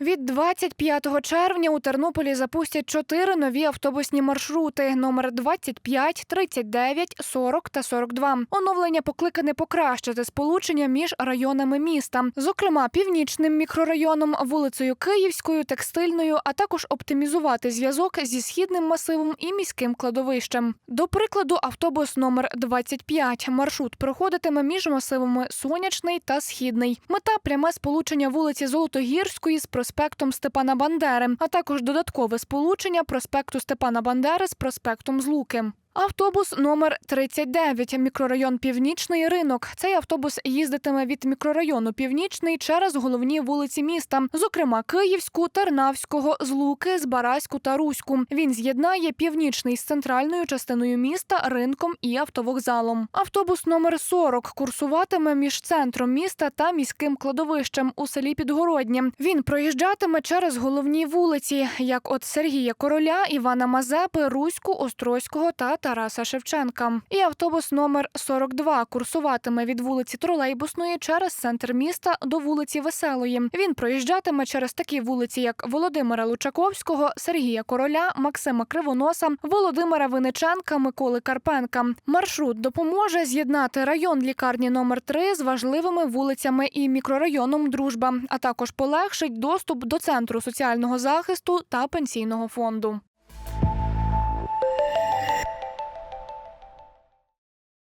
Від 25 червня у Тернополі запустять чотири нові автобусні маршрути: номер 25, 39, 40 та 42. Оновлення покликане покращити сполучення між районами міста, зокрема північним мікрорайоном, вулицею Київською, текстильною, а також оптимізувати зв'язок зі східним масивом і міським кладовищем. До прикладу, автобус номер 25. Маршрут проходитиме між масивами Сонячний та Східний. Мета пряме сполучення вулиці Золотогірської з проспектом Степана Бандери, а також додаткове сполучення проспекту Степана Бандери з проспектом Злуки. Автобус номер 39, мікрорайон Північний ринок. Цей автобус їздитиме від мікрорайону Північний через головні вулиці міста, зокрема Київську, Тернавського, Злуки, Збаразьку та Руську. Він з'єднає північний з центральною частиною міста, ринком і автовокзалом. Автобус номер 40 курсуватиме між центром міста та міським кладовищем у селі Підгороднє. Він проїжджатиме через головні вулиці, як от Сергія Короля, Івана Мазепи, Руську, Острозького та Тараса Шевченка. І автобус номер 42 курсуватиме від вулиці Тролейбусної через центр міста до вулиці Веселої. Він проїжджатиме через такі вулиці, як Володимира Лучаковського, Сергія Короля, Максима Кривоноса, Володимира Виниченка, Миколи Карпенка. Маршрут допоможе з'єднати район лікарні номер 3 з важливими вулицями і мікрорайоном Дружба, а також полегшить доступ до центру соціального захисту та пенсійного фонду.